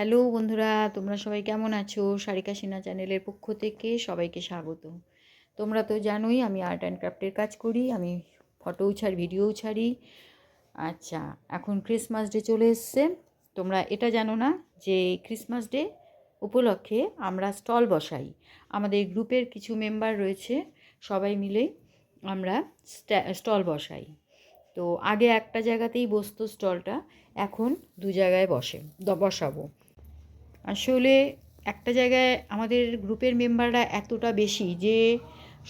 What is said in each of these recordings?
Hello বন্ধুরা, তোমরা সবাই কেমন আছো? সারিকা সিনহা চ্যানেলের পক্ষ থেকে সবাইকে স্বাগত। তোমরা তো জানোই আমি আর্ট অ্যান্ড ক্রাফটের কাজ করি, আমি ফটোও ছাড়ি ভিডিওও ছাড়ি। আচ্ছা এখন ক্রিসমাস ডে চলে এসছে। তোমরা এটা জানো না যে ক্রিসমাস ডে উপলক্ষে আমরা স্টল বসাই। আমাদের গ্রুপের কিছু মেম্বার রয়েছে, সবাই মিলে আমরা স্টল বসাই। তো আগে একটা জায়গাতেই বসতো স্টলটা, এখন দু জায়গায় বসে বসাবো। আসলে একটা জায়গায় আমাদের গ্রুপের মেম্বাররা এতটা বেশি যে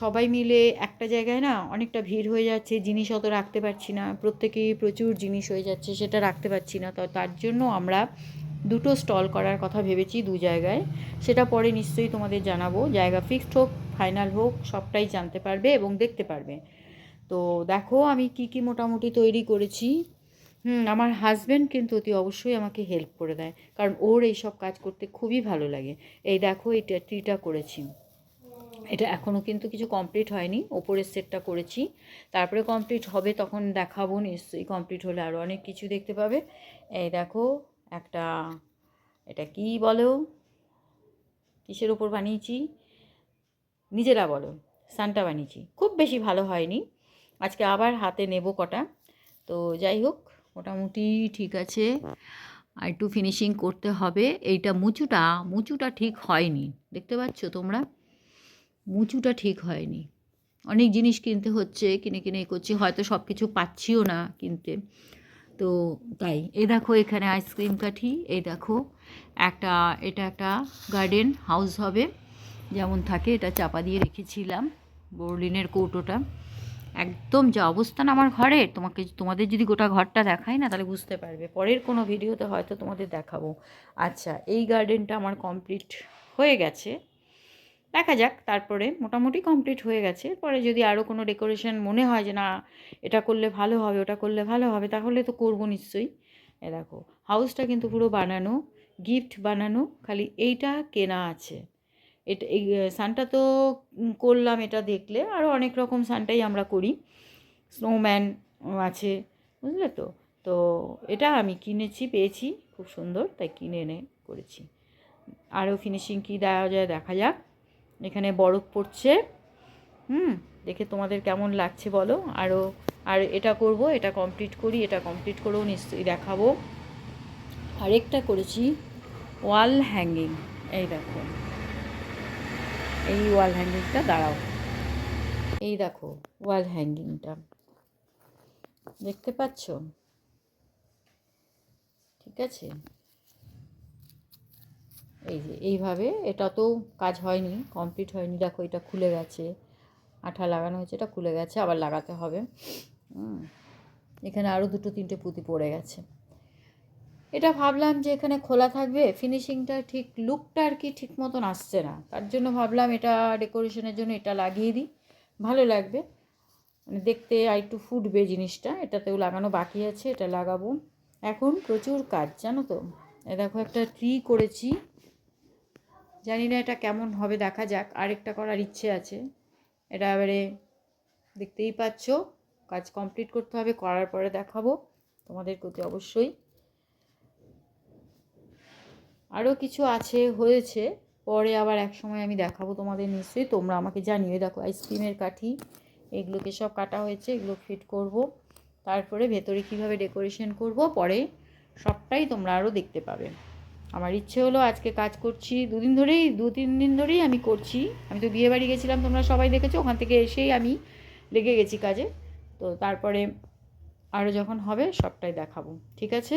সবাই মিলে একটা জায়গায় না অনেকটা ভিড় হয়ে যাচ্ছে, জিনিস অত রাখতে পারছি না, প্রত্যেকেই প্রচুর জিনিস হয়ে যাচ্ছে, সেটা রাখতে পারছি না। তো তার জন্য আমরা দুটো স্টল করার কথা ভেবেছি দু জায়গায়। সেটা পরে নিশ্চয়ই তোমাদের জানাব। জায়গা ফিক্সড হোক, ফাইনাল হোক, সবটাই জানতে পারবে এবং দেখতে পারবে। তো দেখো আমি কি কি মোটামুটি তৈরি করেছি। হুম, আমার হাজব্যান্ড কিন্তু অতি অবশ্যই আমাকে হেল্প করে দেয়। কারণ ওর এই সব কাজ করতে খুবই ভালো লাগে। এই দেখো এটা ট্রিটা করেছি। এটা এখনও কিন্তু কিছু কমপ্লিট হয়নি। ওপরের সেটটা করেছি। তারপরে কমপ্লিট হবে, তখন দেখাবো। নিশ্চয়ই কমপ্লিট হলে আরও অনেক কিছু দেখতে পাবে। এই দেখো, একটা, এটা কি বলো? কিসের ওপর বানিয়েছি? নিজেরা বলো। সানটা বানিয়েছি। খুব বেশি ভালো হয়নি। আজকে আবার হাতে নেব কটা। তো যাই হোক মোটামুটি ঠিক আছে। আর একটু ফিনিশিং করতে হবে। এইটা মুচুটা মুচুটা ঠিক হয়নি। দেখতে পাচ্ছ তোমরা? মুচুটা ঠিক হয়নি। অনেক জিনিস কিনতে হচ্ছে, কিনে কিনে করছি। হয়তো সব কিছু পাচ্ছিও না কিনতে। তো তাই, এই দেখো এখানে আইসক্রিম কাঠি, এই দেখো একটা, এটা একটা গার্ডেন হাউস হবে। যেমন থাকে, এটা চাপা দিয়ে রেখেছিলাম বর্লিনের কৌটোটা। একদম যা অবস্থান আমার ঘরে, তোমাকে তোমাদের যদি গোটা ঘরটা দেখাই না, তাহলে বুঝতে পারবে। পরের কোনো ভিডিওতে হয়তো তোমাদের দেখাবো। আচ্ছা এই গার্ডেনটা আমার কমপ্লিট হয়ে গেছে। দেখা যাক, তারপরে মোটামুটি কমপ্লিট হয়ে গেছে। পরে যদি আরও কোনো ডেকোরেশন মনে হয় যে, না, এটা করলে ভালো হবে, ওটা করলে ভালো হবে, তাহলে তো করব নিশ্চয়ই। এ দেখো হাউসটা কিন্তু পুরো বানানো গিফট বানানো, খালি এইটা কেনা আছে। এটা, এই সানটা তো করলাম এটা দেখলে। আরও অনেক রকম সানটাই আমরা করি। স্নোম্যান আছে, বুঝলে তো? তো এটা আমি কিনেছি, পেয়েছি, খুব সুন্দর, তাই কিনে এনে করেছি। আরও ফিনিশিং কী দেওয়া যায় দেখা যাক। এখানে বরফ পড়ছে। হুম, দেখে তোমাদের কেমন লাগছে বলো? আরও আর এটা করব, এটা কমপ্লিট করি, এটা কমপ্লিট করেও নিশ্চয়ই দেখাবো। আরেকটা করেছি ওয়াল হ্যাঙ্গিং এই দেখো। এই ওয়াল হ্যাঙ্গিংটা দাঁড়াও। এই দেখো ওয়াল হ্যাঙ্গিংটা দেখতে পাচ্ছ? ঠিক আছে? এই যে, এইভাবে। এটা তো কাজ হয়নি কমপ্লিট হয়নি। দেখো, এটা খুলে গেছে। আঠা লাগানো হয়েছে, এটা খুলে গেছে, আবার লাগাতে হবে। এখানে আরও দুটো, তিনটে পুঁতি পড়ে গেছে। এটা ভাবলাম যে এখানে খোলা থাকবে ফিনিশিংটা ঠিক লুকটা আর কি ঠিক মতন আসছে না। তার জন্য ভাবলাম এটা ডেকোরেশনের জন্য এটা লাগিয়ে দিই, ভালো লাগবে। মানে দেখতে আর একটু ফুটবে জিনিসটা, এটাতেও লাগানো বাকি আছে, এটা লাগাবো। এখন প্রচুর কাজ, জানো তো? এ দেখো, একটা ট্রি করেছি। জানি না এটা কেমন হবে, দেখা যাক। আরেকটা করার ইচ্ছে আছে। এটা এবারে দেখতেই পাচ্ছ, কাজ কমপ্লিট করতে হবে, করার পরে দেখাবো। তোমাদের প্রতি অবশ্যই আরও কিছু আছে, হয়েছে। পরে আবার এক সময় আমি দেখাবো তোমাদের নিশ্চয়ই। তোমরা আমাকে জানিয়ে দেখো। আইসক্রিমের কাঠি, এগুলোকে সব কাটা হয়েছে, এগুলো ফিট করব। তারপরে ভেতরে কীভাবে ডেকোরেশন করব, পরে সবটাই তোমরা আরও দেখতে পাবে। আমার ইচ্ছে হলো আজকে কাজ করছি, দুদিন ধরেই, দু তিন দিন ধরেই আমি করছি। আমি তো বিয়ে বাড়ি গেছিলাম, তোমরা সবাই দেখেছ, ওখান থেকে এসেই আমি লেগে গেছি কাজে। তো তারপরে আরও যখন হবে সবটাই দেখাবো। ঠিক আছে?